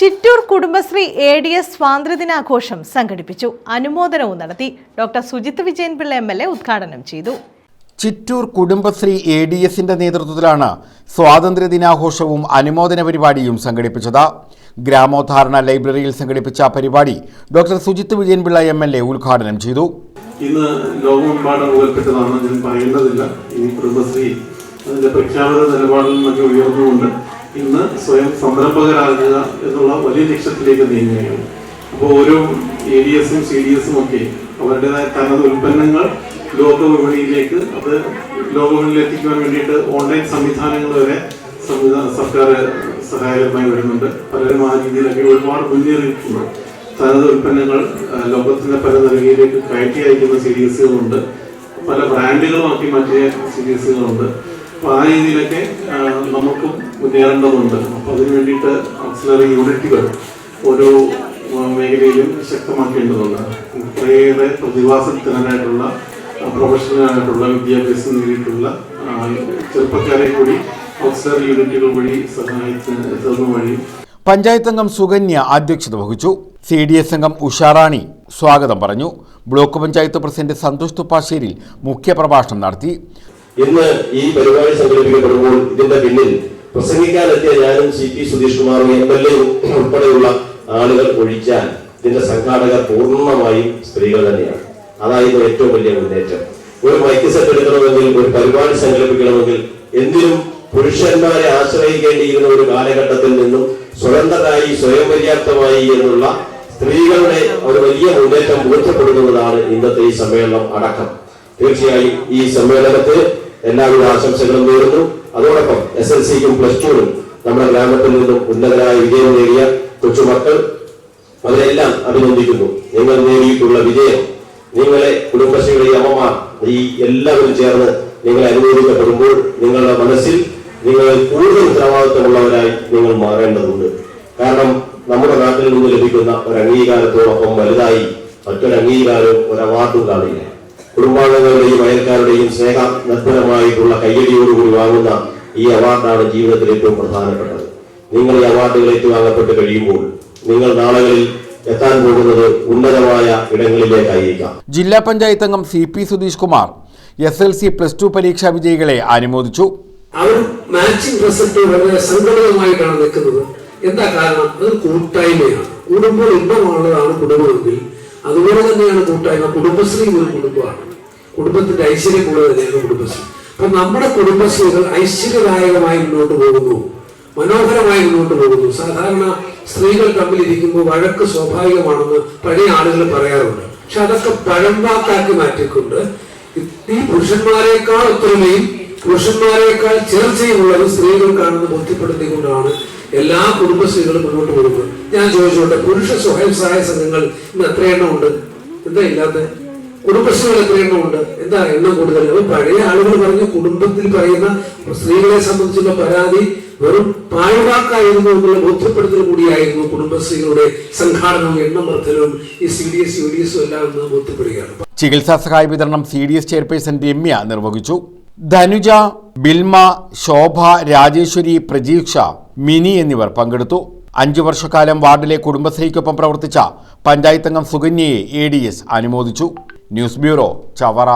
Chittur Kudumbashree A D S സ്വാതന്ത്ര്യദിനാഘോഷം സംഘടിപ്പിച്ചു. അനുമോദനവും നടത്തി doctor Sujith Vijayan Pillai M L A ഉദ്ഘാടനം ചെയ്തു. ചിറ്റൂർ കുടുംബശ്രീ എ ഡി എസിന്റെ നേതൃത്വത്തിലാണ് സ്വാതന്ത്ര്യദിനാഘോഷവും അനുമോദന പരിപാടിയും സംഘടിപ്പിച്ചത്. ഗ്രാമോദ്ധാരണ ലൈബ്രറിയിൽ സംഘടിപ്പിച്ച പരിപാടി doctor Sujith Vijayanpillai M L A ഉദ്ഘാടനം ചെയ്തു. ഇന്ന് ലോകമെമ്പാടും ഞാൻ പറയേണ്ടതില്ല. ഇനി കുടുംബശ്രീ അതിന്റെ പ്രഖ്യാപിത നിലപാടിൽ നിന്നൊക്കെ ഉയർന്നുകൊണ്ട് ഇന്ന് സ്വയം സംരംഭകരാകുക എന്നുള്ള വലിയ ലക്ഷ്യത്തിലേക്ക് നീങ്ങുകയാണ്. അപ്പോൾ ഓരോ എ ഡി എസും സി ഡി എസും ഒക്കെ അവരുടേതായ തനത് ഉൽപ്പന്നങ്ങൾ ലോക വിപണിയിലേക്ക് അത് ലോക വിപണിയിൽ എത്തിക്കുവാൻ വേണ്ടിയിട്ട് ഓൺലൈൻ സംവിധാനങ്ങൾ വരെ സംവിധാന സർക്കാർ സഹായകരമായി വരുന്നുണ്ട്. പലരും ആ രീതിയിലൊക്കെ ഒരുപാട് മുന്നേറിയിട്ടുണ്ട്. തനത് ഉൽപ്പന്നങ്ങൾ ലോകത്തിന്റെ പല നിലയിലേക്ക് കയറ്റി അയക്കുന്ന സി ഡി എസുകളുണ്ട് പല ബ്രാൻഡുകളുമാക്കി മാറ്റിയ സി ഡി എസുകളുണ്ട് അപ്പോൾ ആ രീതിയിലൊക്കെ നമുക്കും മുന്നേറേണ്ടതുണ്ട് അപ്പോൾ അതിനു വേണ്ടിയിട്ട് ഓക്സിലറി യൂണിറ്റുകൾ ഓരോ മേഖലയിലും ശക്തമാക്കേണ്ടതുണ്ട്. കുറേയേറെ പ്രതിഭാസത്തിനായിട്ടുള്ള പ്രൊഫഷണൽ ആയിട്ടുള്ള വിദ്യാഭ്യാസം നേടിയിട്ടുള്ള ചെറുപ്പക്കാരെ കൂടി ഓക്സിലറി യൂണിറ്റുകൾ വഴി സഹായിച്ചത് വഴി. പഞ്ചായത്ത് അംഗം സുകന്യ അധ്യക്ഷത വഹിച്ചു. സി ഡി എസ് അംഗം ഉഷാറാണി സ്വാഗതം പറഞ്ഞു. ബ്ലോക്ക് പഞ്ചായത്ത് പ്രസിഡന്റ് സന്തോഷ് തുപ്പാശ്ശേരി മുഖ്യപ്രഭാഷണം നടത്തി. ഇന്ന് ഈ പരിപാടി സംഘടിപ്പിക്കപ്പെടുമ്പോൾ ഇതിന്റെ പിന്നിൽ പ്രസംഗിക്കാനെത്തിയ ഞാനും സി പി സുധീഷ് കുമാറും എം എൽ എ ഉൾപ്പെടെയുള്ള ആളുകൾ ഒഴിച്ചാൽ ഇതിന്റെ സംഘാടകർ പൂർണമായും സ്ത്രീകൾ തന്നെയാണ്. അതായിരുന്നു ഏറ്റവും വലിയ മുന്നേറ്റം. ഒരു മൈക്ക് സെറ്റ് എടുക്കണമെങ്കിൽ ഒരു പരിപാടി സംഘടിപ്പിക്കണമെങ്കിൽ എന്തിനും പുരുഷന്മാരെ ആശ്രയിക്കേണ്ടിയിരുന്ന ഒരു കാലഘട്ടത്തിൽ നിന്നും സ്വതന്ത്രരായി സ്വയം പര്യാപ്തമായി എന്നുള്ള സ്ത്രീകളുടെ ഒരു വലിയ മുന്നേറ്റം ബോധ്യപ്പെടുത്തുന്നതാണ് ഇന്നത്തെ ഈ സമ്മേളനം അടക്കം. തീർച്ചയായും ഈ സമ്മേളനത്തിൽ എല്ലാവിധ ആശംസകളും നേരുന്നു. അതോടൊപ്പം എസ് എൽ സിക്കും പ്ലസ് ടുവിനും നമ്മുടെ ഗ്രാമത്തിൽ നിന്നും ഉന്നതരായ വിജയം നേടിയ കൊച്ചുമക്കൾ അവരെല്ലാം അഭിനന്ദിക്കുന്നു. നിങ്ങൾ നേടിയിട്ടുള്ള വിജയം നിങ്ങളെ കുടുംബശ്രീയുടെ അമ്മമാർ ഈ എല്ലാവരും ചേർന്ന് നിങ്ങളെ അനുമോദിക്കപ്പെടുമ്പോൾ നിങ്ങളുടെ മനസ്സിൽ നിങ്ങൾ കൂടുതൽ ഉത്തരവാദിത്തമുള്ളവരായി നിങ്ങൾ മാറേണ്ടതുണ്ട്. കാരണം നമ്മുടെ നാട്ടിൽ നിന്ന് ലഭിക്കുന്ന ഒരു അംഗീകാരത്തോടൊപ്പം വലുതായി മറ്റൊരു അംഗീകാരവും ഒരു അവാർഡും കാണില്ല. കുടുംബാംഗങ്ങളുടെയും അയൽക്കാരുടെയും സ്നേഹനിർഭരമായിട്ടുള്ള കയ്യടിയോടുകൂടി വാങ്ങുന്ന ഈ അവാർഡാണ് ജീവിതത്തിൽ ഏറ്റവും പ്രധാനപ്പെട്ടത്. നിങ്ങൾ ഈ അവാർഡുകൾ ഏറ്റുവാങ്ങപ്പെട്ട് കഴിയുമ്പോൾ നിങ്ങൾ നാളുകളിൽ എത്താൻ പോകുന്നത് ഉന്നതമായ ഇടങ്ങളിലേക്കായിരിക്കാം. ജില്ലാ പഞ്ചായത്ത് അംഗം C P Sudheesh Kumar S L C plus two പരീക്ഷാ വിജയികളെ അനുമോദിച്ചു. അവർ മാച്ചിങ് റിസൾട്ട് വളരെ സംഘടിതമായിട്ടാണ് നിൽക്കുന്നത്. എന്താ കാരണം? അത് കൂട്ടായ്മയാണ്. കൂടുമ്പോൾ ഇമ്പമുള്ളതാണ് കുടുംബമെങ്കിൽ അതുപോലെ തന്നെയാണ് കൂട്ടായ്മ കുടുംബശ്രീ ഒരു കുടുംബമാണ്. കുടുംബത്തിന്റെ ഐശ്വര്യം കൂടെ തന്നെയാണ് കുടുംബശ്രീ. അപ്പൊ നമ്മുടെ കുടുംബശ്രീകൾ ഐശ്വര്യദായകമായി മുന്നോട്ട് പോകുന്നു. മനോഹരമായി മുന്നോട്ട് പോകുന്നു. സാധാരണ സ്ത്രീകൾ തമ്മിലിരിക്കുമ്പോൾ വഴക്ക് സ്വാഭാവികമാണെന്ന് പഴയ ആളുകൾ പറയാറുണ്ട്. പക്ഷെ അതൊക്കെ പഴമ്പാക്കാക്കി മാറ്റിക്കൊണ്ട് ഈ പുരുഷന്മാരെക്കാൾ ഒത്തൊരുമയും പുരുഷന്മാരെക്കാൾ ചേർച്ചയുമുള്ളത് സ്ത്രീകൾക്കാണെന്ന് ബോധ്യപ്പെടുത്തിക്കൊണ്ടാണ് എല്ലാ കുടുംബശ്രീകളും മുന്നോട്ട് പോകുന്നത്. ഞാൻ ചോദിച്ചോട്ടെ പുരുഷ സ്വയം സഹായ സംഘങ്ങൾ ഇന്ന് എത്ര എണ്ണം ഉണ്ട്? എന്താ ഇല്ലാത്ത? കുടുംബശ്രീകൾ എത്ര എണ്ണം ഉണ്ട്? എന്താ എണ്ണം കൂടുതൽ? അപ്പൊ പഴയ ആളുകൾ പറഞ്ഞ കുടുംബത്തിൽ പറയുന്ന സ്ത്രീകളെ സംബന്ധിച്ചുള്ള പരാതി വെറും പാഴ്വാക്കായിരുന്നു എന്നുള്ള ബോധ്യപ്പെടുത്തൽ കൂടിയായിരുന്നു കുടുംബശ്രീകളുടെ സംഘാടനവും എണ്ണം വർദ്ധനവും ഈ C D S U D എസും എല്ലാം ബോധ്യപ്പെടുകയാണ്. ചികിത്സാ സഹായ വിതരണം C D S chairperson Ramya നിർവഹിച്ചു. ധനുജ ബിൽമ ശോഭ രാജേശ്വരി പ്രജീക്ഷ മിനി എന്നിവർ പങ്കെടുത്തു. അഞ്ചു വർഷക്കാലം വാർഡിലെ കുടുംബശ്രീക്കൊപ്പം പ്രവർത്തിച്ച പഞ്ചായത്തംഗം സുകന്യയെ എ ഡി എസ് അനുമോദിച്ചു. News bureau Chavara.